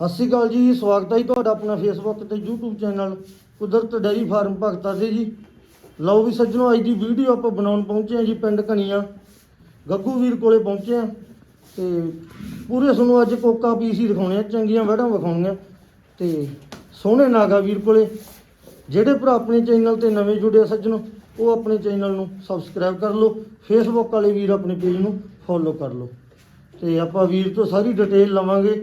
ਸਤਿ ਸ਼੍ਰੀ ਅਕਾਲ ਜੀ, ਸਵਾਗਤ ਹੈ ਜੀ ਤੁਹਾਡਾ ਆਪਣਾ ਫੇਸਬੁੱਕ ਤੇ YouTube channel Kudrat dairy farm Bhagta ਦੇ ਜੀ। ਲਓ ਵੀ ਸੱਜਣੋ, ਅੱਜ ਦੀ ਵੀਡੀਓ ਆਪਾਂ ਬਣਾਉਣ ਪਹੁੰਚੇ ਹਾਂ ਜੀ ਪਿੰਡ ਕਣੀਆਂ ਗੱਗੂ ਵੀਰ ਕੋਲੇ ਪਹੁੰਚੇ ਹਾਂ ਤੇ ਪੂਰੇ ਤੁਹਾਨੂੰ ਅੱਜ ਕੋਕਾ ਪੀਸ ਹੀ ਦਿਖਾਉਣੇ ਆ, ਚੰਗੀਆਂ ਵੜਾਂ ਵਿਖਾਉਣੀਆਂ। ਤੇ ਸੋਹਣੇ ਨਾਗਾ ਵੀਰ ਕੋਲੇ, ਜਿਹੜੇ ਭਰਾ ਆਪਣੇ ਚੈਨਲ ਤੇ ਨਵੇਂ ਜੁੜੇ ਆ ਸੱਜਣੋ, ਉਹ ਆਪਣੇ ਚੈਨਲ ਨੂੰ ਸਬਸਕ੍ਰਾਈਬ ਕਰ ਲਓ ਫੇਸਬੁੱਕ ਵਾਲੇ ਵੀਰ ਆਪਣੇ ਪੇਜ ਨੂੰ ਫੋਲੋ ਕਰ ਲਓ। ਤੇ ਆਪਾਂ ਵੀਰ ਤੋਂ ਸਾਰੀ ਡਿਟੇਲ ਲਵਾਂਗੇ।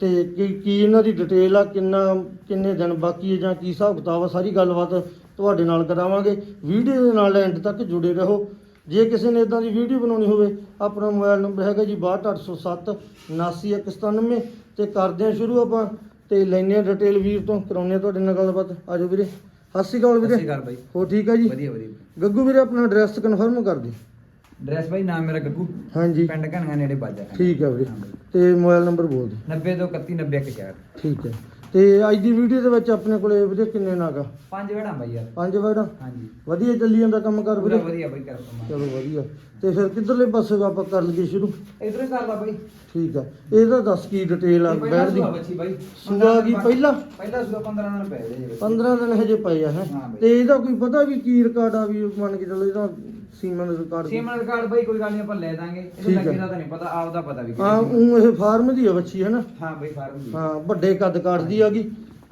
ਤੇ ਕੀ ਕੀ ਇਹਨਾਂ ਦੀ ਡਿਟੇਲ ਆ ਕਿੰਨਾ ਕਿੰਨੇ ਦਿਨ ਬਾਕੀ ਹੈ ਜਾਂ ਕੀ ਹਿਸਾਬ ਕਿਤਾਬ ਆ ਸਾਰੀ ਗੱਲਬਾਤ ਤੁਹਾਡੇ ਨਾਲ ਕਰਾਵਾਂਗੇ। ਵੀਡੀਓ ਦੇ ਨਾਲ ਐਂਡ ਤੱਕ ਜੁੜੇ ਰਹੋ। ਜੇ ਕਿਸੇ ਨੇ ਇਦਾਂ ਦੀ ਵੀਡੀਓ ਬਣਾਉਣੀ ਹੋਵੇ ਆਪਣਾ ਮੋਬਾਈਲ ਨੰਬਰ ਹੈਗਾ ਜੀ 62807 79197 ਤੇ ਕਰਦੇ ਹਾਂ ਸ਼ੁਰੂ ਆਪਾਂ ਤੇ ਲੈਨੇ ਆ ਡਿਟੇਲ ਵੀਰ ਤੋਂ ਕਰਾਉਂਦੇ ਹਾਂ ਤੁਹਾਡੇ ਨਾਲ ਗੱਲਬਾਤ। ਆਜੋ ਵੀਰੇ। ਸਤਿ ਸ਼੍ਰੀ ਅਕਾਲ ਸਤਿ ਵੀਰੇ ਸ਼੍ਰੀ ਅਕਾਲ ਬਾਈ। ਹੋ ਠੀਕ ਆ ਜੀ? ਵਧੀਆ ਵਧੀਆ। ਗੱਗੂ ਵੀਰੇ ਆਪਣਾ ਐਡਰੈਸ ਕਨਫਰਮ ਕਰ ਦਿਓ। ਡਰੈਸ ਬਾਈ ਨਾਮ ਮੇਰਾ ਗੱਗੂ। ਹਾਂਜੀ। ਪਿੰਡ ਘਣੀਆਂ ਨੇੜੇ ਬਾਜਾ ਠੀਕ ਹੈ ਵੀਰੇ। ਤੇ ਮੋਬਾਈਲ ਨੰਬਰ ਬੋਲ ਦਿਓ। 90 ਤੋਂ 31 90 164 ਠੀਕ ਹੈ। ਤੇ ਅੱਜ ਦੀ ਵੀਡੀਓ ਦੇ ਵਿੱਚ ਆਪਣੇ ਕੋਲੇ ਵੀਰੇ ਕਿੰਨੇ ਨਾਗਾ ਪੰਜ ਵੜਾ ਬਾਈ ਯਾਰ। ਪੰਜ ਵੜਾ? ਹਾਂਜੀ। ਵਧੀਆ ਚੱਲੀ ਜਾਂਦਾ ਕੰਮ ਕਰ ਵੀਰੇ? ਵਧੀਆ ਬਾਈ ਕਰ ਚਲੋ ਵਧੀਆ। ਤੇ ਫਿਰ ਕਿੱਧਰਲੇ ਪਾਸੇ ਆਪਾਂ ਕਰ ਲਈਏ ਸ਼ੁਰੂ? ਇਧਰ ਕਰ ਲਾ ਬਾਈ। ਠੀਕ ਆ ਇਹਦਾ ਦੱਸ ਕੀ ਡਿਟੇਲ ਆ ਬੈਠ ਦੀ। ਸੂਆ ਕੀ ਪਹਿਲਾ? ਪਹਿਲਾ ਸੂਆ 15 ਦਿਨ ਪਏ ਜੇ 15 ਦਿਨ ਹਜੇ ਪਏ ਆ ਹੈ। ਤੇ ਇਹਦਾ ਕੋਈ ਪਤਾ ਵੀ ਕੀ ਰਿਕਾਰਡ ਆ ਵੀ ਮੰਨ ਕੇ ਚੱਲੋ ਇਹਦਾ ਸੀਮਨ ਰਿਕਾਰਡ ਸੀਮਨ ਕਾਰਡ ਬਾਈ ਕੋਈ ਗੱਲ ਨਹੀਂ ਆਪਾਂ ਲੈ ਦਾਂਗੇ। ਠੀਕ ਹੈ। ਲੱਗੇ ਦਾ ਤਾਂ ਨਹੀਂ ਪਤਾ ਆਪਦਾ ਪਤਾ ਵੀ ਹਾਂ ਕਿਹੜੀ ਉਹ ਇਹ ਫਾਰਮ ਦੀ ਆ ਬੱਚੀ ਹੈ ਨਾ? ਹਾਂ ਬਾਈ ਫਾਰਮ ਦੀ। ਹਾਂ ਵੱਡੇ ਕੱਦ ਕਾਟਦੀ ਆਗੀ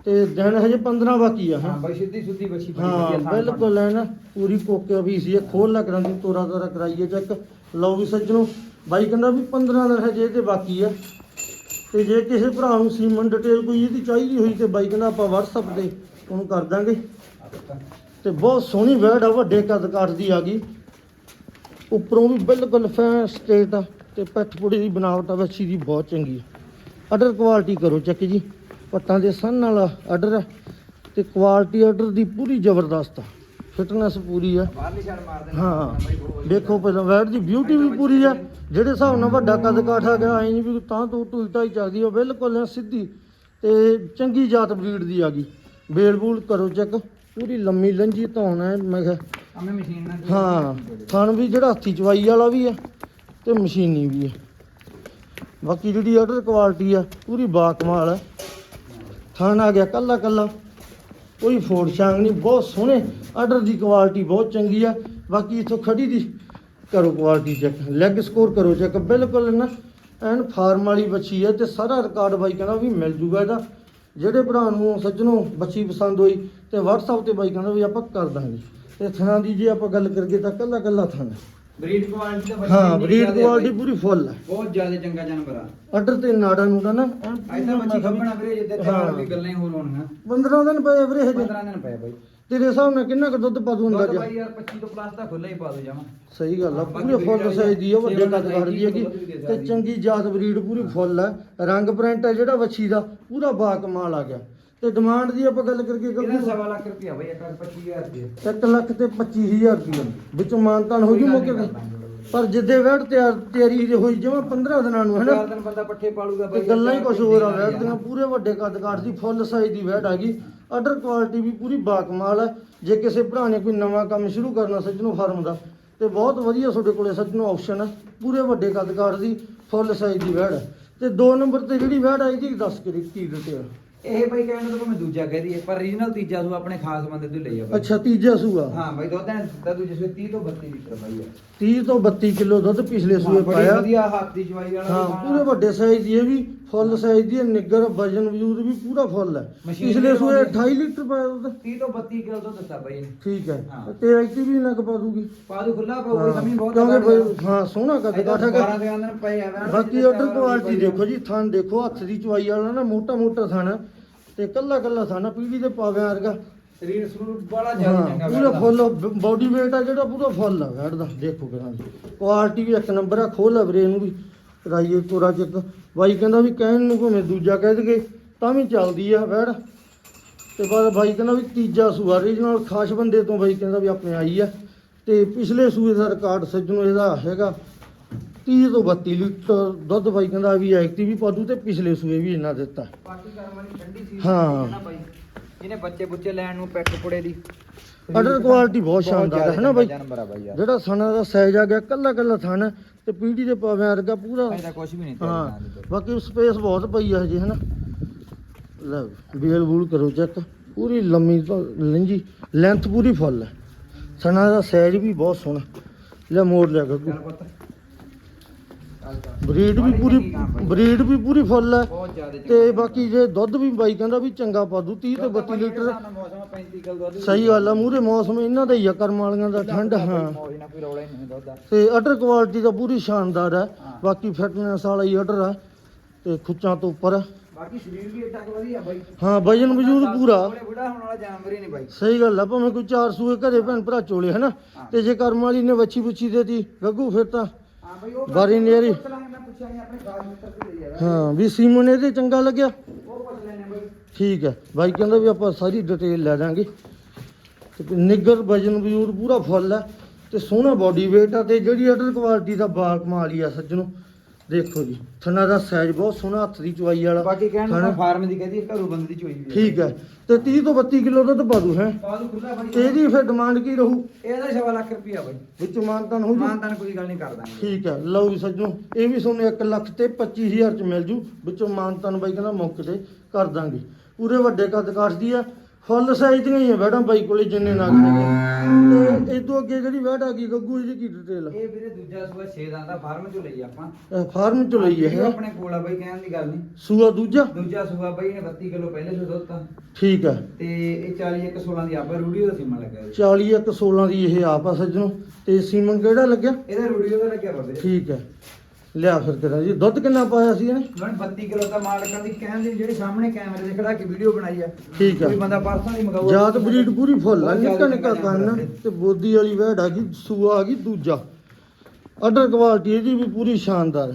ਤੇ ਦਿਨ ਹਜੇ 15 ਬਾਕੀ ਆ ਹਾਂ ਹਾਂ? ਬਾਈ ਸਿੱਧੀ ਸੁੱਧੀ ਬੱਚੀ ਬੜੀ ਹਾਂ ਥਾਂ ਬਿਲਕੁਲ ਹੈ ਨਾ? ਪੂਰੀ ਕੋਕੇ ਵੀ ਸੀ ਖੋਲ ਲੱਗ ਰੰਦੀ ਤੋਰਾ ਤੋਰਾ ਕਰਾਈਏ ਚੈੱਕ ਲਓ ਵੀ ਸੱਜਣੋ ਬਾਈ ਕਹਿੰਦਾ ਵੀ 15 ਦਿਨ ਹਜੇ ਤੇ ਬਾਕੀ ਆ। ਤੇ ਜੇ ਕਿਸੇ ਭਰਾ ਨੂੰ ਸੀਮਨ ਡਿਟੇਲ ਕੋਈ ਇਹਦੀ ਚਾਹੀਦੀ ਹੋਈ ਤੇ ਬਾਈ ਕਹਿੰਦਾ ਆਪਾਂ WhatsApp ਤੇ ਉਹਨੂੰ ਕਰ ਦਾਂਗੇ। ਤੇ ਬਹੁਤ ਸੋਹਣੀ ਵੈੜ ਆ ਵੱਡੇ ਕੱਦ ਕਾਠ ਦੀ ਆ ਗਈ। ਉੱਪਰੋਂ ਵੀ ਬਿਲਕੁਲ ਫੈਨ ਸਟੇਟ ਆ ਤੇ ਪਿੱਠ ਪੁੜੀ ਦੀ ਬਣਾਵਟ ਆ ਵੱਛੀ ਦੀ ਬਹੁਤ ਚੰਗੀ ਆ। ਆਰਡਰ ਕੁਆਲਿਟੀ ਕਰੋ ਚੈੱਕ ਜੀ। ਪੱਟਾਂ ਦੇ ਸੰਨ ਵਾਲਾ ਆਰਡਰ ਆ ਤੇ ਕੁਆਲਿਟੀ ਆਰਡਰ ਦੀ ਪੂਰੀ ਜ਼ਬਰਦਸਤ ਆ। ਫਿਟਨੈਸ ਪੂਰੀ ਆ। ਹਾਂ। ਦੇਖੋ ਪਹਿਲਾਂ ਵੈੜ ਦੀ ਬਿਊਟੀ ਵੀ ਪੂਰੀ ਆ। ਜਿਹੜੇ ਹਿਸਾਬ ਨਾਲ ਵੱਡਾ ਕੱਦ ਕਾਠ ਗਿਆ ਐ ਨਹੀਂ ਵੀ ਤਾਂ ਤੋਂ ਉਲਟਾ ਹੀ ਚੱਲਦੀ ਆ ਬਿਲਕੁਲ ਸਿੱਧੀ ਤੇ ਚੰਗੀ ਜਾਤ ਬਰੀਡ ਦੀ ਆ ਗਈ। ਬੇਲ ਬੂਲ ਕਰੋ ਚੈੱਕ। ਪੂਰੀ ਲੰਮੀ ਲੰਜੀ ਧੌਣ ਹੈ ਮੈਂ ਕਿਹਾ ਆਵੇਂ ਮਸ਼ੀਨ ਨਾਲ ਹਾਂ ਥਣ ਵੀ ਜਿਹੜਾ ਹੱਥੀ ਚਵਾਈ ਵਾਲਾ ਵੀ ਆ ਤੇ ਮਸ਼ੀਨੀ ਵੀ ਆ ਬਾਕੀ ਜਿਹੜੀ ਆਰਡਰ ਕੁਆਲਿਟੀ ਆ ਪੂਰੀ ਬਾਕਮਾਲ ਆ ਥਣ ਆ ਗਿਆ ਕੱਲਾ ਕੱਲਾ। ਕੋਈ ਫੋੜ ਛਾਂਗ ਨਹੀਂ ਬਹੁਤ ਸੋਹਣੇ ਆਰਡਰ ਦੀ ਕੁਆਲਿਟੀ ਬਹੁਤ ਚੰਗੀ ਆ। ਬਾਕੀ ਇਥੋਂ ਖੜੀ ਦੀ ਕਰੋ ਕੁਆਲਿਟੀ ਚੈੱਕ ਲੈਗ ਸਕੋਰ ਕਰੋ ਚੈੱਕ ਬਿਲਕੁਲ ਨਾ। ਐਨ ਫਾਰਮ ਵਾਲੀ ਬੱਚੀ ਆ ਤੇ ਸਾਰਾ ਰਿਕਾਰਡ ਬਾਈ ਕਹਿੰਦਾ ਵੀ ਮਿਲ ਜੂਗਾ ਇਹਦਾ। ਜਿਹੜੇ ਭਰਾ ਨੂੰ ਸੱਜਣੋ ਬੱਚੀ ਪਸੰਦ ਹੋਈ ਤੇ WhatsApp ਤੇ ਬਾਈ ਕਹਿੰਦਾ ਵੀ ਆਪਾਂ ਕਰ ਦਾਂਗੇ। ਤੇ ਥਣਾ ਦੀ ਜੇ ਆਪਾਂ ਗੱਲ ਕਰੀਏ ਤਾਂ ਕੱਲਾ ਕੱਲਾ ਥਣ ਹੈ। ਬਰੀਡ ਕੁਆਲਿਟੀ ਤਾਂ ਹਾਂ ਇੰਨੀ ਬਰੀਡ ਜ਼ਿਆਦੇ ਕੁਆਲਿਟੀ ਬਾਈ। ਪੂਰੀ ਫੁੱਲ ਹੈ। ਬਹੁਤ ਜ਼ਿਆਦਾ ਚੰਗਾ ਜਾਨਵਰ ਆ। ਆਰਡਰ ਤੇ ਨਾੜਾ ਨਾ ਐਨ ਅੱਜ ਤਾਂ ਬੱਚੀ ਗੱਭਣਾ ਵੀਰੇ ਜਿੱਦੇ ਤੇ। ਵੀ ਗੱਲਾਂ ਹੀ ਹੋਰ ਹੋਣਗੀਆਂ। 15 ਦਿਨ ਪਏ ਵੀਰੇ ਹਜੇ। 15 ਦਿਨ ਪਏ ਬਾਈ। ਤੇਰੇ ਹਿਸਾਬ ਨਾਲ ਕਿੰਨਾ ਕੁ ਦੁੱਧ ਪਾ ਦੂ ਦੁੱਧ ਅੰਦਾਜ਼ਾ ਬਾਈ ਯਾਰ 25 ਤੋਂ ਪਲੱਸ ਤਾਂ ਖੁੱਲਾ ਹੀ ਪਾ ਦੋ ਜਾਵਾਂ ਸਹੀ ਗੱਲ ਆ ਪੂਰੇ ਫੁੱਲ ਸਾਈਜ਼ ਦੀ ਆ ਵੱਡੇ ਕੱਦ ਕਾਠ ਦੀ ਹੈਗੀ। ਤੇ। ਚੰਗੀ ਜਾਤ ਬਰੀਡ ਪੂਰੀ ਫੁੱਲ ਹੈ ਰੰਗ ਪ੍ਰਿੰਟ ਹੈ ਜਿਹੜਾ ਵੱਛੀ ਦਾ ਪੂਰਾ ਬਾ ਕਮਾਲ ਆ ਗਿਆ। ਤੇ ਡਿਮਾਂਡ ਦੀ ਆਪਾਂ ਗੱਲ ਕਰੀਏ ਇਹਦਾ ਕਿ ਸਵਾ ਲੱਖ ਰੁਪਇਆ ਬਾਈ ਇੱਕ ਲੱਖ 25000 ਰੁਪਏ 1 ਲੱਖ ਤੇ 25000 ਰੁਪਏ ਵਿੱਚੋਂ ਮਾਨਤਾਨ ਹੋ ਜੂ ਮੌਕੇ ਤੇ। ਪਰ ਜਿੱਦੇ ਵੈਟ ਤਿਆਰ ਤਿਆਰੀ ਹੋਈ ਜਮਾ 15 ਦਿਨਾਂ ਨੂੰ ਹੈਨਾ? ਚਾਰ ਦਿਨ ਬੰਦਾ ਪੱਠੇ ਪਾਲੂਗਾ ਤੇ ਗੱਲਾਂ ਹੀ ਕੁਝ ਹੋਰ ਆ ਵੈਟ ਦੀਆਂ ਪੂਰੇ ਵੱਡੇ ਕੱਦ ਕਾਠ ਦੀ ਫੁੱਲ ਸਾਈਜ਼ ਦੀ ਵੈਟ ਆ ਗਈ। ਆਰਡਰ ਕੁਆਲਿਟੀ ਵੀ ਪੂਰੀ ਬਾਕਮਾਲ ਹੈ ਜੇ ਕਿਸੇ ਭਰਾ ਨੇ ਕੋਈ ਨਵਾਂ ਕੰਮ ਸ਼ੁਰੂ ਕਰਨਾ ਸੱਜਣੋ ਫਾਰਮ ਦਾ ਤੇ ਬਹੁਤ ਵਧੀਆ ਤੁਹਾਡੇ ਕੋਲੇ ਸੱਜਣੋ ਆਪਸ਼ਨ ਹੈ ਪੂਰੇ ਵੱਡੇ ਕੱਦ ਕਾਠ ਦੀ ਫੁੱਲ ਸਾਈਜ਼ ਦੀ ਵੈਟ ਹੈ ਤੇ 2 ਨੰਬਰ ਤੇ ਜਿਹੜੀ ਵੈਟ ਆਈ ਜੀ ਦੱਸ ਕੇ ਕੀ ਡਿਟੇਲ ਇਹ ਬਾਈ ਕਹਿਣ ਤੋਂ ਮੈਂ ਦੂਜਾ ਕਹਿ ਦਈਏ ਪਰ ਰੀਜਨਲ ਤੀਜਾ ਸੂ ਆਪਣੇ ਖਾਸ ਬੰਦੇ ਤੋਂ ਲਈ ਆ ਬਾਈ। ਅੱਛਾ ਤੀਜਾ ਸੂਆ? ਹਾਂ ਬਾਈ ਦੁੱਧ ਹੈ ਤਾਂ ਦੂਜੇ ਸੂ 30 ਤੋਂ 32 ਲੀਟਰ ਬਾਈ ਆ। 30 ਤੋਂ 32 ਕਿਲੋ ਦੁੱਧ ਪਿਛਲੇ ਸੂਏ ਹਾਂ, ਬੜੀ ਪਾਇਆ। ਵਧੀਆ ਹੱਥ ਦੀ ਚਵਾਈ ਵਾਲਾ ਹਾਂ। ਪੂਰੇ ਵੱਡੇ ਸਾਈਜ਼ ਦੀ ਇਹ ਵੀ ਫੁੱਲ ਸਾਈਜ਼ ਦੀ ਹੈ, ਨਿੱਗਰ ਵਜਨ ਵਜੂਦ ਵੀ ਪੂਰਾ ਫੁੱਲ ਹੈ। ਮਸ਼ੀਨ ਪਿਛਲੇ ਵੀ ਸੂਏ ਆਉਂਦੀ 28 ਲੀਟਰ ਪਾਇਆ ਦੁੱਧ। 30 ਤੋਂ 32 ਕਿਲੋ ਦੁੱਧ ਦਿੱਤਾ ਬਾਈ ਨੇ ਠੀਕ ਹੈ। ਹਾਂ। ਤੇ ਐਕਟਿਵ ਵੀ ਨਾ ਪਾ ਦੂਗੀ। ਪਾਦੂ ਖੁੱਲਾ ਪਾਉ ਹਾਂ, ਸਮੀ ਬਹੁਤ ਕਿਉਂਕਿ ਬਈ- ਹਾਂ ਸੋਹਣਾ ਕੱਦ ਕਾਠ 12 ਹੈਗਾ ਦੇ ਅੰਦਰ ਪਏ ਆ ਬਾਕੀ ਆਰਡਰ ਕੁਆਲਿਟੀ ਦੇਖੋ ਜੀ ਥਣ ਦੇਖੋ ਹੱਥ ਦੀ ਚਵਾਈ ਵਾਲਾ ਨਾ ਮੋਟਾ ਮੋਟਾ ਥਣ। ਹੈ, ਤੇ ਕੱਲਾ ਕੱਲਾ ਆ, ਪੀੜੀ ਦੇ ਪਾਵਿਆਂ ਵਰਗਾ। ਸਰੀਰ ਸਰੂਰ ਬੜਾ ਜ਼ਿਆਦਾ ਹਾਂ ਚੰਗਾ ਪੂਰਾ ਦਾ। ਫੁੱਲ ਬਾਡੀ weight ਆ ਜਿਹੜਾ ਪੂਰਾ ਫੁੱਲ ਆ ਵੈੜ ਦਾ ਦੇਖੋ ਕਿਹਨਾਂ ਦੀ ਕੁਆਲਿਟੀ ਵੀ ਇੱਕ ਨੰਬਰ ਆ ਖੋਲ ਵੀਰੇ ਇਹਨੂੰ ਵੀ। ਰਾਈਏ ਤੋਰਾ ਚੱਕ ਬਾਈ ਕਹਿੰਦਾ ਵੀ ਕਹਿਣ ਨੂੰ ਭਾਵੇਂ ਦੂਜਾ ਕਹਿ ਦਗੇ ਤਾਂ ਵੀ ਚੱਲਦੀ ਆ ਵੈੜ ਤੇ ਬਾਅਦ ਬਾਈ ਕਹਿੰਦਾ ਵੀ ਤੀਜਾ ਸੂਆ ਰੀਜਨਲ ਖਾਸ ਬੰਦੇ ਤੋਂ ਬਾਈ ਕਹਿੰਦਾ ਵੀ ਆਪਣੇ ਆਈ ਆ। ਤੇ ਪਿਛਲੇ ਸੂਏ ਦਾ ਰਿਕਾਰਡ ਸੱਜਣੋ ਇਹਦਾ ਹੈਗਾ। 30 ਤੋਂ 32 ਲੀਟਰ ਦੁੱਧ ਬਾਈ ਕਹਿੰਦਾ ਵੀ ਐਕਟਿਵ ਵੀ ਪਾਦੂ ਤੇ ਪਿਛਲੇ ਸੂਏ ਵੀ ਇੰਨਾ ਦਿੱਤਾ। ਬਾਕੀ ਕਰਮ ਵਾਲੀ ਠੰਡੀ ਸੀ ਹਾਂ। ਨਾ ਬਾਈ। ਜਿਹਨੇ ਬੱਚੇ ਬੁੱਚੇ ਲੈਣ ਨੂੰ ਪੈਕ ਪੁੜੇ ਦੀ। ਆਰਡਰ ਕੁਆਲਿਟੀ ਬਹੁਤ ਸ਼ਾਨਦਾਰ ਹੈ ਨਾ ਬਾਈ। ਜਾਨਵਰ ਆ ਬਾਈ ਯਾਰ। ਜਿਹੜਾ ਸਣਾ ਦਾ ਸਾਈਜ਼ ਆ ਗਿਆ ਕੱਲਾ ਕੱਲਾ ਥਣ ਹੈ ਤੇ ਪੀੜੀ ਦੇ ਪਾਵੇਂ ਵਰਗਾ ਪੂਰਾ। ਇਹਦਾ ਕੁਝ ਵੀ ਨਹੀਂ ਹਾਂ। ਤੇਰੇ ਬਾਕੀ ਸਪੇਸ ਬਹੁਤ ਪਈ ਆ ਹਜੇ ਹਨਾ ਲੈ ਬੀਲ ਬੂਲ ਕਰੋ ਚੈੱਕ ਪੂਰੀ ਲੰਮੀ ਤੋਂ ਲੰਜੀ ਲੈਂਥ ਪੂਰੀ ਫੁੱਲ ਹੈ। ਸਣਾ ਦਾ ਸਾਈਜ਼ ਵੀ ਬਹੁਤ ਸੋਹਣਾ। ਲੈ ਮੋੜ ਲਿਆ ਗੱਗੂ ਚੱਲ। ਬਰੀਡ ਵੀ ਪੂਰੀ। ਬਰੀਡ ਵੀ ਪੂਰੀ ਫੁੱਲ ਹੈ ਬਹੁਤ ਜ਼ਿਆਦਾ ਤੇ ਬਾਕੀ ਜੇ ਦੁੱਧ ਵੀ ਬਾਈ ਕਹਿੰਦਾ ਵੀ ਚੰਗਾ ਪਾ ਦੂ 30 ਤੇ 32 ਲੀਟਰ ਮੌਸਮ 35 ਕਿਲੋ ਦੁੱਧ ਸਹੀ ਗੱਲ ਆ ਮੂਰੇ ਮੌਸਮ ਇਹਨਾਂ ਦਾ ਹੀ ਆ ਕਰਮ ਵਾਲੀਆਂ ਦਾ ਠੰਡ ਹਾਂ ਮੌਜ ਨਾਲ ਕੋਈ ਰੌਲਾ ਹੀ ਨਹੀਂ ਦੁੱਧ ਦਾ ਤੇ ਅਡਰ ਕੁਆਲਿਟੀ ਦਾ ਪੂਰੀ ਸ਼ਾਨਦਾਰ ਹੈ ਹਾਂ। ਬਾਕੀ ਫਿਟਨੈਸ ਵਾਲਾ ਹੀ ਅਡਰ ਆ ਤੇ ਖੁੱਚਾਂ ਤੋਂ ਉੱਪਰ ਆ। ਬਾਕੀ ਸਰੀਰ ਵੀ ਏਡਾ ਕੁ ਵਧੀਆ ਬਾਈ ਹਾਂ ਵਜਨ ਵਜੂਦ ਪੂਰਾ ਬੁੜੇ ਬੁੜਾ ਹੋਣ ਵਾਲਾ ਜਾਨਵਰ ਹੀ ਨਹੀਂ ਬਾਈ ਸਹੀ ਗੱਲ ਆ ਭਾਵੇਂ ਕੋਈ ਚਾਰ ਸੂਏ ਘਰੇ ਭੈਣ ਭਰਾ ਚੋਲੇ ਹਨਾ ਹਾਂ। ਤੇ ਜੇ ਕਰਮ ਵਾਲੀ ਨੇ ਵੱਛੀ ਪੁੱਛੀ ਦੇਤੀ ਗੱਗੂ ਫਿਰ ਤਾਂ ਹਾਂ ਬਾਈ ਉਹ ਨੇਰੀ। ਪੁੱਛ ਲਾਂਗੇ, ਮੈਂ ਪੁੱਛਿਆ ਨਹੀਂ ਆਪਣੇ ਗਾਲ ਮਿੱਤਰ ਤੋਂ ਲਈ ਜਾਵੇ ਹਾਂ ਵੀ ਸੀਮਨ ਇਹਦੇ ਚੰਗਾ ਲੱਗਿਆ? ਉਹ ਪੁੱਛ ਲੈਣੇ ਬਾਈ। ਠੀਕ ਹੈ ਬਾਈ ਕਹਿੰਦਾ ਵੀ ਆਪਾਂ ਸਾਰੀ ਡਿਟੇਲ ਲੈ ਦਾਂਗੇ ਤੇ ਨਿੱਗਰ ਵਜਨ ਵਜੂਦ ਪੂਰਾ ਫੁੱਲ ਹੈ ਤੇ ਸੋਹਣਾ ਬਾਡੀ weight ਆ ਤੇ ਜਿਹੜੀ ਅਡਰ ਕੁਆਲਿਟੀ ਦਾ ਬਾਲ ਕਮਾਲੀ ਆ ਸੱਜਣੋ। ਦੇਖੋ ਜੀ ਥਣਾ ਦਾ ਸਾਈਜ਼ ਬਹੁਤ ਸੋਹਣਾ ਹੱਥ ਦੀ ਚਵਾਈ ਵਾਲਾ। ਬਾਕੀ ਕਹਿਣ ਥਣ। ਫਾਰਮ ਦੀ ਕਹਦੀ ਘਰੋਂ ਬੰਦੇ ਦੀ ਚੋਈ ਵੀ ਠੀਕ ਹੈ ਤੇ 30 ਤੋਂ 32 ਕਿਲੋ ਦੁੱਧ ਪਾ ਦੂ ਹੈ। ਬਾਦੂ ਖੁੱਲਾ ਤੇ ਇਹਦੀ ਫਿਰ ਡਿਮਾਂਡ ਕੀ ਰਹੂ? ਇਹਦਾ ਸਵਾ ਲੱਖ ਰੁਪਿਆ ਬਾਈ। ਵਿੱਚ ਮਾਨਤਾਨ ਹੋ ਜੂ? ਮਾਨਤਾਨ ਕੋਈ ਗੱਲ ਨਹੀਂ ਕਰਦਾ ਠੀਕ ਹੈ ਲਓ ਵੀ ਸੱਜਣੋ ਇਹ ਵੀ ਤੁਹਾਨੂੰ 1 ਲੱਖ ਤੇ 25000 ਚ ਮਿਲ ਜੂ। ਵਿੱਚੋਂ ਮਾਨਤਾਨ ਬਾਈ ਕਹਿੰਦਾ ਮੌਕੇ ਤੇ ਕਰ ਦਾਂਗੇ। ਪੂਰੇ ਵੱਡੇ ਕੱਦ ਕਾਠਦੀ ਆ ਫੁੱਲ ਸਾਈਜ਼ ਦੀਆਂ ਹੀ ਆ ਬੈਠਾਂ ਬਾਈ ਕੋਲੇ ਜਿੰਨੇ ਨਗ ਨੇ ਤੇ ਇਹ ਤੋਂ ਅੱਗੇ ਜਿਹੜੀ ਬੈਠ ਆ ਗਈ ਗੱਗੂ ਇਹਦੀ ਕੀ ਡਿਟੇਲ ਇਹ ਵੀਰੇ ਦੂਜਾ ਸੂਆ 6 ਦਾ ਦਾ ਫਾਰਮ ਚੋਂ ਲਈ ਆਪਾਂ। ਫਾਰਮ ਚ ਲਈ ਇਹ। ਹੈ ਆਪਣੇ ਕੋਲ ਆ ਬਾਈ ਕਹਿਣ ਦੀ ਗੱਲ ਨਹੀਂ। ਸੂਆ ਦੂਜਾ? ਦੂਜਾ ਸੂਆ ਬਾਈ ਨੇ 32 ਕਿਲੋ ਪਹਿਲੇ ਸੂ ਦੁੱਧ ਤਾਂ ਠੀਕ ਹੈ ਤੇ ਇਹ 40 ਇੱਕ 16 ਦੀ ਆਪਾਂ ਰੂਡੀਓ ਦਾ ਸੀਮਾ ਲੱਗਾ ਜੀ 40 ਇੱਕ 16 ਦੀ ਇਹ ਆਪ ਆ ਸੱਜਣੋ ਤੇ ਸੀਮਨ ਕਿਹੜਾ ਲੱਗਿਆ? ਇਹਦਾ ਰੂਡੀਓ ਦਾ ਲੱਗਿਆ ਬਾਬੇ ਠੀਕ ਹੈ ਲਿਆ ਫਿਰ ਕਰਾਂ ਜੀ। ਦੁੱਧ ਕਿੰਨਾ ਪਾਇਆ ਸੀ ਇਹਨੇ? ਮੈਂ 32 ਕਿਲੋ ਦਾ ਮਾਲਕਾਂ ਦੀ ਕਹਿਣ ਦੀ ਜਿਹੜੀ ਸਾਹਮਣੇ ਕੈਮਰੇ ਦੇ ਖੜਾ ਕੇ ਵੀਡੀਓ ਬਣਾਈ ਆ। ਠੀਕ ਆ। ਕੋਈ ਬੰਦਾ ਪਰਸੋਂ ਦੀ ਮੰਗਾਊਗਾ। ਜਾਤ ਬਰੀਡ ਪੂਰੀ ਫੁੱਲ ਆ। ਨਿੱਕਾ ਨਿੱਕਾ ਕੰਨ ਤੇ ਬੋਦੀ ਵਾਲੀ ਵੈੜ ਆ ਗਈ ਸੂਆ ਆ ਗਈ ਦੂਜਾ। ਅਡਰ ਕੁਆਲਿਟੀ ਇਹਦੀ ਵੀ ਪੂਰੀ ਸ਼ਾਨਦਾਰ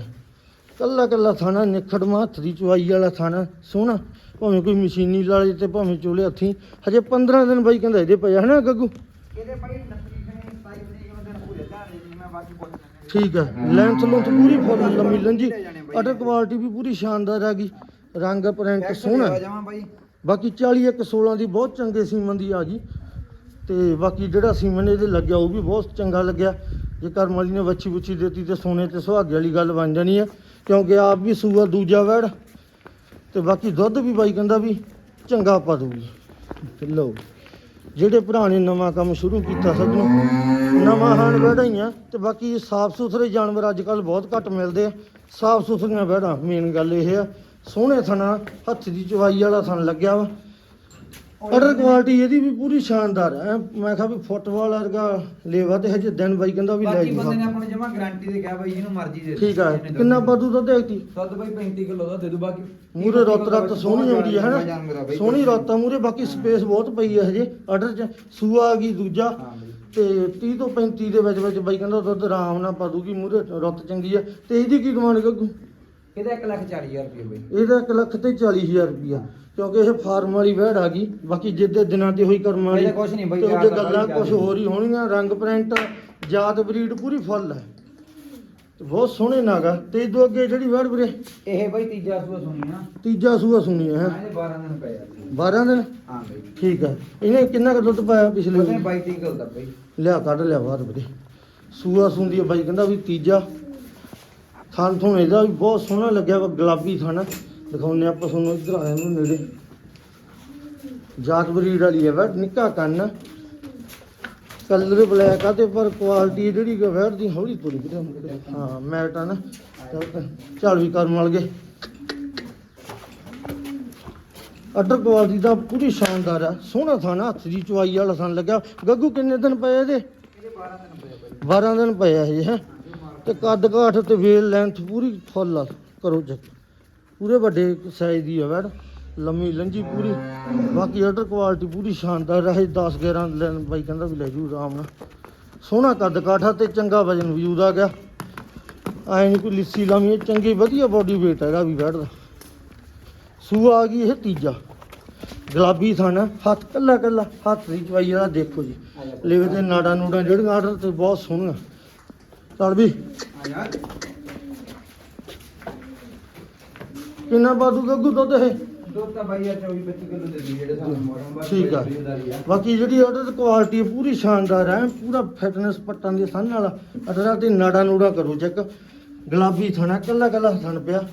ਕੱਲਾ ਕੱਲਾ ਥਾਣਾ ਨਿਖੜਮਾ ਹੱਥ ਦੀ ਚੁਆਈ ਵਾਲਾ ਥਾਣਾ ਸੋਹਣਾ। ਭਾਵੇਂ ਕੋਈ ਮਸ਼ੀਨੀ ਲਾਲੇ ਤੇ ਭਾਵੇਂ ਚੋਲੇ ਹੱਥੀ। ਹਜੇ 15 ਦਿਨ ਬਾਈ ਕਹਿੰਦਾ ਇਹਦੇ ਪਿਆ ਹਨਾ ਗੱਗੂ? ਇਹਦੇ ਭਾਈ 29 ਖਣੇ 27 ਤਰੀਕ ਨੂੰ ਦਿਨ ਮੈਂ ਬਾਕੀ ਪੁੱਛ ਲੈਣੇ ਠੀਕ ਹੈ। ਲੈਂਥ ਲੁੰਥ ਪੂਰੀ ਫੁੱਲ ਲੰਮੀ ਲੰਜੀ ਅਟਰ ਕੁਆਲਿਟੀ ਵੀ ਪੂਰੀ ਸ਼ਾਨਦਾਰ ਆ ਗਈ। ਰੰਗ ਪ੍ਰਿੰਟ ਸੋਹਣਾ ਬਾਕੀ 40 ਇੱਕ 16 ਦੀ ਬਹੁਤ ਚੰਗੇ ਸੀਮਨ ਦੀ ਆ ਗਈ। ਤੇ ਬਾਕੀ ਜਿਹੜਾ ਸੀਮਨ ਇਹਦੇ ਲੱਗਿਆ ਉਹ ਵੀ ਬਹੁਤ ਚੰਗਾ ਲੱਗਿਆ। ਜੇ ਕਰਮ ਵਾਲੀ ਨੇ ਵੱਛੀ ਬੁੱਛੀ ਦਿੱਤੀ ਤੇ ਸੋਨੇ ਤੇ ਸੁਹਾਗੇ ਵਾਲੀ ਗੱਲ ਬਣ ਜਾਣੀ ਹੈ। ਕਿਉਂਕਿ ਆਪ ਵੀ ਸੂਆ, ਦੂਜਾ ਵੜ। ਤੇ ਬਾਕੀ ਦੁੱਧ ਵੀ ਬਾਈ ਕਹਿੰਦਾ ਵੀ ਚੰਗਾ ਪਾ ਦੂਗੀ ਤੇ ਲਓ। ਜਿਹੜੇ ਭਰਾ ਨੇ ਨਵਾਂ ਕੰਮ ਸ਼ੁਰੂ ਕੀਤਾ ਸੱਜਣੋ, ਨਵਾਂ ਹਨ ਵੜਾਈਆਂ ਤੇ ਬਾਕੀ ਸਾਫ਼ ਸੁਥਰੇ ਜਾਨਵਰ ਅੱਜ ਕੱਲ ਬਹੁਤ ਘੱਟ ਮਿਲਦੇ ਆ। ਸਾਫ਼ ਸੁਥਰੀਆਂ ਵੜਾਂ ਮੇਨ ਗੱਲ ਇਹ ਆ। ਸੋਹਣੇ ਥਣਾ, ਹੱਥ ਦੀ ਚਵਾਈ ਵਾਲਾ ਥਣ ਲੱਗਿਆ ਵਾ। ਆਰਡਰ ਕੁਆਲਿਟੀ ਇਹਦੀ ਵੀ ਪੂਰੀ ਸ਼ਾਨਦਾਰ ਹੈ। ਮੈਂ ਕਿਹਾ ਵੀ ਫੁੱਟਬਾਲ ਵਰਗਾ ਲੇਵਾ ਤੇ ਹਜੇ ਦਿਨ ਬਾਈ ਕਹਿੰਦਾ ਵੀ ਲੈ ਬਾਕੀ ਜੀ ਬੰਦੇ ਨੇ ਆਪਾਂ ਨੂੰ ਜਮਾ ਗਾਰੰਟੀ ਦੇ ਕਿਹਾ ਬਾਈ ਜਿਹਨੂੰ ਮਰਜ਼ੀ ਦੇ। ਠੀਕ ਆ। ਜਿਹਨੇ ਦੁੱਧ ਕਿੰਨਾ ਦੇਣਾ। ਬਾਦੂ ਦੁੱਧ ਹੈਗੀ ਦੁੱਧ ਬਾਈ 35 ਕਿਲੋ ਦਾ ਦੇ ਦੂ ਬਾਕੀ ਮੂਰੇ ਰੁੱਤ ਰੱਤ ਸੋਹਣੀ ਆਉਂਦੀ ਹੈ ਜਾਨਵਰ ਆ ਹਨਾ ਬਾਈ। ਸੋਹਣੀ ਰੁੱਤ ਆ ਮੂਰੇ ਬਾਕੀ ਸਪੇਸ ਬਹੁਤ ਪਈ ਹੈ ਹਜੇ। ਆਰਡਰ 'ਚ ਸੂਆ ਆ ਗਈ ਦੂਜਾ। ਹਾਂ ਬਾਈ। ਤੇ 30 ਤੋਂ 35 ਦੇ ਵਿੱਚ ਵਿੱਚ ਬਾਈ ਕਹਿੰਦਾ ਦੁੱਧ ਆਰਾਮ ਨਾਲ ਪਾ ਦੂਗੀ ਮੂਰੇ ਰੁੱਤ ਚੰਗੀ ਆ। ਤੇ ਇਹਦੀ ਕੀ ਡਿਮਾਂਡ ਗੱਗੂ ਇਹਦਾ 1 ਲੱਖ 40 ਹਜ਼ਾਰ ਰੁਪਏ ਬਾਈ ਇਹਦਾ 1 ਲੱਖ ਤੇ 40000 ਰੁਪਿਆ ਕਿਉਂਕਿ ਇਹ ਫਾਰਮ ਵਾਲੀ ਵਹਿੜ ਆ ਗਈ ਬਾਕੀ ਜਿੱਦੇ ਦਿਨਾਂ ਤੇ ਹੋਈ ਕਰਮ ਵਾਲੀ ਇਹਦਾ ਨਹੀਂ ਬਾਈ, ਤੇ ਉਹਦੇ ਗੱਲਾਂ ਕੁਝ ਹੋਰ ਹੀ ਹੋਣੀਆਂ ਰੰਗ ਪ੍ਰਿੰਟ ਜਾਤ ਬਰੀਡ ਪੂਰੀ ਫੁੱਲ ਹੈ। ਤੇ ਬਹੁਤ ਸੋਹਣੇ ਨਾਗਾ ਤੇ ਇਦੋਂ ਅੱਗੇ ਜਿਹੜੀ ਵਹਿੜ ਵੀਰੇ? ਇਹ ਬਾਈ ਤੀਜਾ ਸੂਆ ਸੁਣੀ ਆ। ਤੀਜਾ ਸੂਆ ਸੁਣੀ ਹੈ? ਹਾਂ ਇਹਦੇ 12 ਦਿਨ ਪਏ ਆ 12 ਦਿਨ? ਹਾਂ ਬਾਈ। ਠੀਕ ਹੈ ਇਹਨੇ ਕਿੰਨਾ ਕੁ ਦੁੱਧ ਪਾਇਆ ਪਿਛਲੇ ਉਹਨੇ ਵਾਰੀ? 22 ਕਿਲੋ ਦਾ ਬਾਈ। ਲਿਆ ਕੱਢ ਲਿਆ ਬਾਹਰ ਵੀਰੇ। ਸੂਆ ਸੁੰਦੀ ਹੈ ਬਾਈ ਕਹਿੰਦਾ ਵੀ ਤੀਜਾ। ਥਣ ਥੁਣ ਇਹਦਾ ਵੀ ਬਹੁਤ ਸੋਹਣਾ ਲੱਗਿਆ ਵਾ ਗੁਲਾਬੀ ਥਣ। ਦਿਖਾਉਂਦੇ ਆਪਾਂ ਤੁਹਾਨੂੰ ਇੱਧਰ ਆਇਆ ਨੂੰ ਨੇੜੇ। ਜਾਤ ਬਰੀਡ ਵਾਲੀ ਹੈ ਵਾ ਨਿੱਕਾ ਕੰਨ। ਕਲਰ ਬਲੈਕ ਆ ਤੇ ਪਰ ਕੁਆਲਿਟੀ ਜਿਹੜੀ ਕਿ ਦੀ ਹੌਲੀ ਤੁਰੀ ਹਾਂ, ਮੈਟ ਆ ਨਾ। ਚੱਲ- ਵੀ ਕਰਮ ਵਾਲ ਗਏ। ਅਡਰ ਕੁਆਲਿਟੀ ਦਾ ਪੂਰੀ ਸ਼ਾਨਦਾਰ ਆ। ਸੋਹਣਾ ਥਾਣਾ ਹੱਥ ਦੀ ਚੁਆਈ ਵਾਲਾ ਥਣ ਲੱਗਾ ਗੱਗੂ ਕਿੰਨੇ ਦਿਨ ਪਏ ਇਹਦੇ? 12 ਦਿਨ ਪਏ ਆ ਇਹ, ਹੈ? ਤੇ ਕੱਦ ਕਾਠ ਤੇ ਵੇਲ ਲੈਂਥ ਪੂਰੀ ਫੁੱਲ ਆ। ਕਰੋ ਚੈੱਕ ਪੂਰੇ ਵੱਡੇ ਸਾਈਜ਼ ਦੀ ਆ ਬੈਡ ਲੰਮੀ, ਲੰਜੀ ਪੂਰੀ। ਬਾਕੀ ਅਡਰ ਕੁਆਲਿਟੀ ਪੂਰੀ ਸ਼ਾਨਦਾਰ ਰਹੇ 10 11 ਲੈਣ ਬਾਈ ਕਹਿੰਦਾ ਵੀ ਲੈ ਜੂ ਆਰਾਮ ਨਾਲ। ਸੋਹਣਾ ਕੱਦ ਕਾਠਾ ਤੇ ਚੰਗਾ ਵਜਨ ਵਜੂਦ ਆ ਗਿਆ। ਐ ਨਹੀਂ ਕੋਈ ਲਿੱਸੀ ਲਾਵੀਂ, ਇਹ ਚੰਗੀ ਵਧੀਆ ਬੋਡੀ weight ਹੈਗਾ ਵੀ ਵੈੜ ਦਾ। ਸੂਆ ਆ ਗਈ ਇਹ ਤੀਜਾ। ਗੁਲਾਬੀ ਥਾਣਾ ਹੱਥ ਕੱਲਾ ਕੱਲਾ, ਹੱਥ ਦੀ ਚਵਾਈ ਵਾਲਾ ਦੇਖੋ ਜੀ। ਲੇਵੇ ਜਾ ਤੇ ਨਾੜਾਂ ਨੂੜਾਂ ਜਿਹੜੀਆਂ ਆਰਡਰ ਤੇ ਬਹੁਤ ਸੋਹਣੀਆਂ। ਚੱਲ ਵੀ। ਆ ਜਾ ਕਿੰਨਾ ਬਾਦੂ ਗੱਗੂ ਦੁੱਧ ਇਹ? ਦੁੱਧ ਤਾਂ ਬਾਈ ਯਾਰ 24 25 ਕਿਲੋ ਦੇ ਦੀ ਜਿਹੜੇ ਸਾਨੂੰ ਮੋੜਨ ਬਸ ਠੀਕ ਆ। ਬਾਕੀ ਜਿਹੜੀ ਉਹਦੇ ਦੀ ਕੁਆਲਿਟੀ ਪੂਰੀ ਸ਼ਾਨਦਾਰ ਹੈ ਪੂਰਾ ਫਿਟਨੈਸ ਪੱਟਾਂ ਦੀ ਸੰਨ ਵਾਲਾ। ਅਡਰਾ ਤੇ ਨਾੜਾ ਨੂੜਾ ਕਰੋ ਚੈੱਕ ਗੁਲਾਬੀ ਥਣਾ ਕੱਲਾ ਕੱਲਾ ਥਣ ਪਿਆ।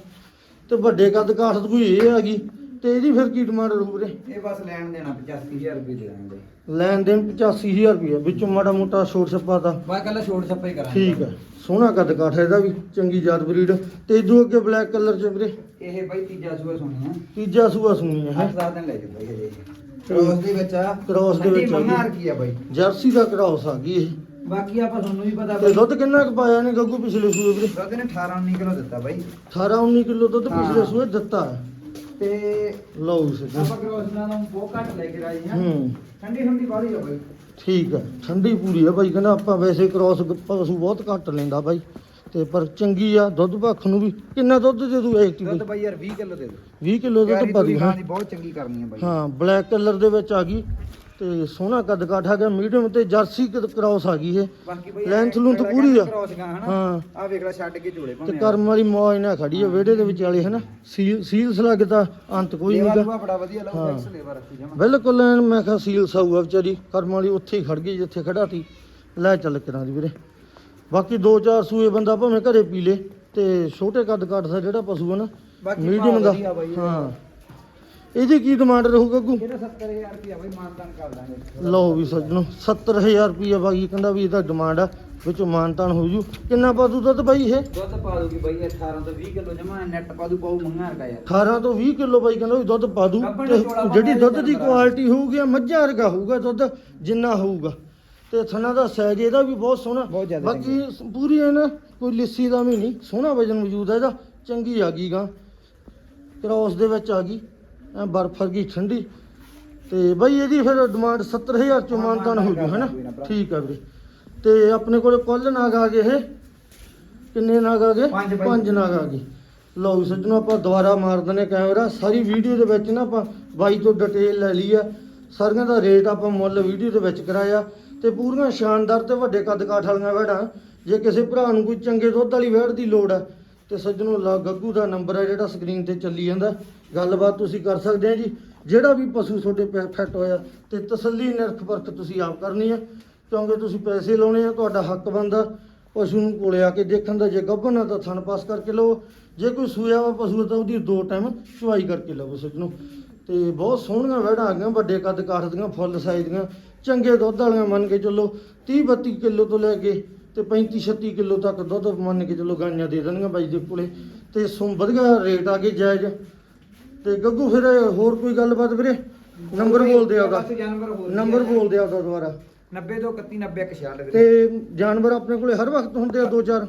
ਤੇ ਵੱਡੇ ਕੱਦ ਕਾਠ ਕੋਈ ਇਹ ਹੈਗੀ ਤੇ ਇਹਦੀ ਫਿਰ ਕੀ ਡਿਮਾਂਡ ਰਹੂ ਵੀਰੇ? ਇਹ ਬਸ ਲੈਣ ਦੇਣਾ 85000 ਰੁਪਏ ਦੇ ਦਾਂਗੇ। ਲੈਣ ਦੇਣ 85000 ਰੁਪਏ ਵਿੱਚੋਂ ਮਾੜਾ ਮੋਟਾ ਛੋਟ ਛੱਪਾ ਦਾ ਬਾ ਕੱਲਾ ਛੋੜ ਛੱਪਾ ਹੀ ਕਰਾਂਗੇ। ਠੀਕ ਹੈ ਸੋਹਣਾ ਕੱਦ ਕਾਠ ਇਹਦਾ ਵੀ ਚੰਗੀ ਜਾਤ ਬਰੀਡ। ਤੇ ਇਦੋਂ ਅੱਗੇ ਬਲੈਕ ਕਲਰ ਚ ਵੀਰੇ? ਇਹ ਬਾਈ ਤੀਜਾ ਸੂਆ ਸੁਣੀ ਆ। ਤੀਜਾ ਸੂਆ ਸੁਣੀ ਦਸ ਦਿਨ ਲੈ ਜਾਓ ਬਾਈ ਹਜੇ ਕ੍ਰੋਸ ਦੇ ਵਿੱਚ ਆ। ਕ੍ਰੋਸ ਦੇ ਵਿੱਚ ਆ ਮੰਗਾ ਜੀ। ਰਖੀ ਆ ਬਾਈ? ਜਰਸੀ ਦਾ ਕਰਾਉਸ ਆ ਗਈ ਇਹ। ਬਾਕੀ ਆਪਾਂ ਤੁਹਾਨੂੰ ਵੀ ਪਤਾ ਤੇ ਦੁੱਧ ਕਿੰਨਾ ਕੁ ਪਾਇਆ ਨੇ ਗੱਗੂ ਪਿਛਲੇ ਸੂਏ ਵੀਰੇ? ਦੁੱਧ ਨੇ 18 19 ਕਿਲੋ ਦਿੱਤਾ ਬਾਈ। 18 19 ਕਿਲੋ ਦੁੱਧ ਪਿਛਲੇ। ਸੂਏ ਦਿੱਤਾ। ਤੇ ਲਓ ਜੀ। ਸੱਜਣ। ਆਪਾਂ ਕ੍ਰੋਸ ਨਾਲ ਨੂੰ ਬਹੁਤ ਘੱਟ ਲੈ ਕੇ ਆਏ ਹਾਂ ਹੂੰ। ਠੰਡੀ ਠੰਡੀ ਵਾਲੀ ਆ ਬਾਈ। ਠੀਕ ਹੈ ਠੰਡੀ ਪੂਰੀ ਹੈ ਬਾਈ ਕਹਿੰਦਾ ਆਪਾਂ ਵੈਸੇ ਕ੍ਰਾਸ ਪਸ਼ੂ ਬਹੁਤ ਘੱਟ ਲੈਂਦਾ ਬਾਈ। ਤੇ ਪਰ ਚੰਗੀ ਆ ਦੁੱਧ ਭੱਖ ਨੂੰ ਵੀ। ਕਿੰਨਾ ਦੁੱਧ ਦੇ ਦੂ ਐਕਟਿਵ ਦੁੱਧ ਬਾਈ ਯਾਰ 20 ਕਿਲੋ ਦੇ ਦੋ। 20 ਕਿਲੋ ਦੁੱਧ ਹਾਂ ਹਾਂ ਦੀ ਬਹੁਤ ਚੰਗੀ ਕਰਨੀ ਆ ਬਾਈ। ਹਾਂ ਬਲੈਕ ਕਲਰ ਦੇ ਵਿੱਚ ਆ ਗਈ। ਤੇ ਸੋਹਣਾ ਕੱਦ ਕਾਠ ਆ ਗਿਆ ਮੀਡੀਅਮ ਤੇ ਜਰਸੀ ਕ੍ਰਾਸ ਆ ਗਈ ਬਾਕੀ ਬਾਈ ਲੈਂਥ ਲੂੰਥ ਪੂਰੀ ਆ। ਹਨਾ? ਹਾਂ। ਆ ਵੇਖ ਲੈ ਛੱਡ ਕੇ ਝੋਲੇ ਤੇ ਭਾਵੇਂ ਕਰਮ ਵਾਲੀ ਮੌਜ ਨਾਲ ਖੜੀ ਆ ਵਿਹੜੇ ਦੇ ਵਿੱਚ ਵਾਲੀ ਹੈ ਨਾ ਸੀਲ ਸੀਲਸ ਲੱਗਦਾ ਅੰਤ ਕੋਈ ਲੇਵਾ ਨਹੀਂਗਾ ਲੂਆ ਬੜਾ ਵਧੀਆ ਲਾਉ ਹਾਂ। ਐਕਸ ਲੇਵਾ ਰੱਖੀ ਜਮਾ ਬਿਲਕੁਲ ਐਨ ਮੈਂ ਕਿਹਾ ਸੀਲ ਸਾਊਗਾ ਵਿਚਾਰੀ ਕਰਮ ਵਾਲੀ ਉੱਥੇ ਹੀ ਖੜ ਗਈ ਜਿੱਥੇ ਖੜਾ ਸੀ ਲੈ ਚੱਲ ਕਰਾਂ ਦੀ ਵੀਰੇ। ਬਾਕੀ ਦੋ ਚਾਰ ਸੂਏ ਬੰਦਾ ਭਾਵੇਂ ਘਰੇ ਪੀ ਲੇ ਤੇ ਛੋਟੇ ਕੱਦ ਕੱਟ ਦਾ ਜਿਹੜਾ ਪਸ਼ੂ ਹੈ ਨਾ ਬਾਕੀ ਮੀਡੀਅਮ ਦਾ। ਵਧੀਆ ਬਾਈ ਇਹਦਾ। ਹਾਂ। ਇਹਦੀ ਕੀ ਡਿਮਾਂਡ ਰਹੂ ਗੱਗੂ ਇਹਦਾ 70000 ਰੁਪਿਆ ਬਾਈ ਮਾਨਦਾਨ ਕਰ ਦਾਂਗੇ। ਲਓ ਵੀ ਸੱਜਣੋ 70000 ਰੁਪਏ ਬਾਕੀ ਕਹਿੰਦਾ ਵੀ ਇਹਦਾ ਡਿਮਾਂਡ ਆ ਵਿੱਚੋਂ ਮਾਨਤਾਨ ਹੋ ਜੂ। ਕਿੰਨਾ ਪਾ ਦੂ ਦੁੱਧ ਬਾਈ ਇਹ? ਦੁੱਧ ਪਾ ਦੂਗੀ ਬਾਈ ਇਹ 18 ਤੋਂ 20 ਕਿਲੋ ਜਮਾ ਨੈਟ ਪਾ ਦੂ ਪਾਉ ਮੰਗਾ ਰਗਾ ਯਾਰ। 18 ਤੋਂ 20 ਕਿਲੋ ਬਾਈ ਕਹਿੰਦਾ ਵੀ ਦੁੱਧ ਪਾ ਦੂ ਜਿਹੜੀ ਦੁੱਧ ਦੀ। ਕੁਆਲਿਟੀ ਹੋਊਗੀ ਮੱਝਾਂ ਵਰਗਾ ਹੋਊਗਾ ਦੁੱਧ ਜਿੰਨਾ ਹੋਊਗਾ। ਤੇ ਥਣਾ ਦਾ ਸਾਈਜ਼ ਇਹਦਾ ਵੀ ਬਹੁਤ ਸੋਹਣਾ। ਬਾਕੀ ਪੂਰੀ ਹੈ ਨਾ ਕੋਈ ਲਿੱਸੀ ਦਾ ਵੀ ਨਹੀਂ ਸੋਹਣਾ ਵਜਨ ਮੌਜੂਦ ਹੈ ਇਹਦਾ। ਚੰਗੀ ਆ ਗਈ ਗਾ। ਕ੍ਰੋਸ ਦੇ ਵਿੱਚ ਆ ਗਈ। ਐ ਬਰਫ ਵਰਗੀ ਠੰਡੀ। ਤੇ ਬਾਈ ਇਹਦੀ ਫਿਰ ਡਿਮਾਂਡ 70000 ਚੋਂ ਮਾਨਤਾਨ ਹੋ ਜੂ ਹੈਨਾ। ਠੀਕ ਆ ਵੀਰੇ। ਤੇ ਆਪਣੇ ਕੋਲੇ ਕੁੱਲ ਨਾਗ ਆ ਗਏ ਇਹ। ਕਿੰਨੇ ਨਾਗ ਆ ਗਏ? ਪੰਜ ਨਾਗ ਆ ਗਏ। ਲਓ ਸੱਜਣੋ ਆਪਾਂ ਦੁਬਾਰਾ ਮਾਰ ਦਨੇ ਕੈਮਰਾ ਸਾਰੀ ਵੀਡੀਓ ਦੇ ਵਿੱਚ ਨਾ ਆਪਾਂ ਬਾਈ ਤੋਂ ਡਿਟੇਲ ਲੈ ਲਈ ਆ। ਸਾਰੀਆਂ ਦਾ ਰੇਟ ਆਪਾਂ ਮੁੱਲ ਵੀਡੀਓ ਦੇ ਵਿੱਚ ਕਰਾਇਆ। ਤੇ ਪੂਰੀਆਂ ਸ਼ਾਨਦਾਰ ਤੇ ਵੱਡੇ ਕੱਦ ਕਾਠ ਵਾਲੀਆਂ ਵਹਿੜਾਂ ਜੇ ਕਿਸੇ ਭਰਾ ਨੂੰ ਕੋਈ ਚੰਗੇ ਦੁੱਧ ਵਾਲੀ ਵਹਿੜ ਦੀ ਲੋੜ ਹੈ ਤੇ ਸੱਜਣੋ, ਲਾ ਗੱਗੂ ਦਾ ਨੰਬਰ ਹੈ ਜਿਹੜਾ ਸਕਰੀਨ ਤੇ ਚੱਲੀ ਜਾਂਦਾ। ਗੱਲਬਾਤ ਤੁਸੀਂ ਕਰ ਸਕਦੇ ਆ ਜੀ। ਜਿਹੜਾ ਵੀ ਪਸ਼ੂ ਤੁਹਾਡੇ ਪੈ ਹੋਇਆ ਤੇ ਤਸੱਲੀ, ਨਿਰਖ ਪਰਖ ਤੁਸੀਂ ਆਪ ਕਰਨੀ ਹੈ ਕਿਉਂਕਿ ਤੁਸੀਂ ਪੈਸੇ ਲਾਉਣੇ ਆ, ਤੁਹਾਡਾ ਹੱਕ ਬਣਦਾ। ਪਸ਼ੂ ਨੂੰ ਕੋਲੇ ਆ ਕੇ ਦੇਖਣ ਦਾ, ਜੇ ਗੱਭਣ ਆ ਤਾਂ ਥਣ ਪਾਸ ਕਰਕੇ ਲਵੋ। ਜੇ ਕੋਈ ਸੂਇਆ ਵਾ ਪਸ਼ੂ, ਤਾਂ ਉਹਦੀ ਦੋ ਟਾਈਮ ਚੁਆਈ ਕਰਕੇ ਲਵੋ ਸੱਜਣੋ। ਤੇ ਬਹੁਤ ਸੋਹਣੀਆਂ ਵਹਿੜਾਂ ਆ ਗਈਆਂ ਵੱਡੇ ਕੱਦ ਕਾਠ ਦੀਆਂ, ਫੁੱਲ ਸਾਈਜ਼ ਦੀਆਂ, ਚੰਗੇ ਦੁੱਧ ਵਾਲੀਆਂ ਮੰਨ ਕੇ ਚੱਲੋ। 30 32 ਕਿਲੋ ਤੋਂ ਲੈ ਕੇ ਤੇ 35 36 ਕਿਲੋ ਤੱਕ ਦੁੱਧ ਮੰਨ ਕੇ ਚੱਲੋ ਗਾਈਆਂ ਦੇ ਦੇਣਗੀਆਂ ਬਾਈ ਦੇ ਕੋਲੇ। ਤੇ ਸੋ ਵਧੀਆ ਰੇਟ ਆ ਗਏ ਜਾਇਜ਼। ਤੇ ਗੱਗੂ ਫਿਰ ਹੋਰ ਕੋਈ ਗੱਲਬਾਤ ਵੀਰੇ? ਨੰਬਰ ਬੋਲ ਦੇ ਆਪਦਾ ਬਸ ਜਾਨਵਰ ਹੋਰ ਨੰਬਰ ਬੋਲ ਦੇ ਆਪਦਾ ਦੁਬਾਰਾ। 90 ਤੋਂ 31 90 166 ਵੀਰੇ ਤੇ ਜਾਨਵਰ ਆਪਣੇ ਕੋਲੇ ਹਰ ਵਕਤ ਹੁੰਦੇ ਆ ਦੋ ਚਾਰ।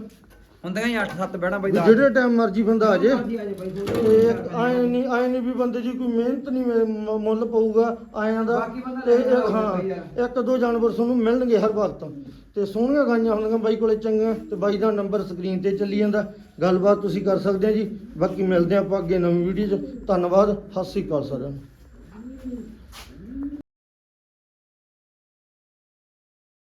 ਹੁੰਦੀਆਂ ਹੀ 8 7 ਬੈਣਾ ਬਾਈ ਵੀ ਦਾ ਜਿਹੜੇ ਟਾਈਮ ਮਰਜ਼ੀ ਬੰਦਾ ਆ ਜੇ। ਆ ਤੇ ਆਏ ਨਹੀਂ ਆਏ ਨਹੀਂ ਵੀ ਬੰਦੇ ਜੀ ਕੋਈ ਮਿਹਨਤ ਨਹੀਂ ਮੇ- ਮ- ਮੁੱਲ ਪਊਗਾ ਆਇਆਂ ਦਾ। ਬਾਕੀ ਬੰਦਾ ਤੇ ਇੱਕ- ਹਾਂ। ਇੱਕ ਦੋ ਜਾਨਵਰ ਤੁਹਾਨੂੰ ਮਿਲਣਗੇ ਹਰ ਵਕਤ ਤੇ। ਸੋਹਣੀਆਂ ਗਾਈਆਂ ਹੁੰਦੀਆਂ ਬਾਈ ਕੋਲੇ ਚੰਗੀਆਂ ਤੇ ਬਾਈ ਦਾ ਨੰਬਰ ਸਕਰੀਨ ਤੇ ਚੱਲੀ ਜਾਂਦਾ। ਗੱਲਬਾਤ ਤੁਸੀਂ ਕਰ ਸਕਦੇ ਆ ਜੀ। ਬਾਕੀ ਮਿਲਦੇ ਆਪਾਂ ਅੱਗੇ ਨਵੀਂ ਵੀਡੀਓ 'ਚ। ਧੰਨਵਾਦ ਸਤਿ ਸ੍ਰੀ ਅਕਾਲ ਸਾਰਿਆਂ ਨੂੰ।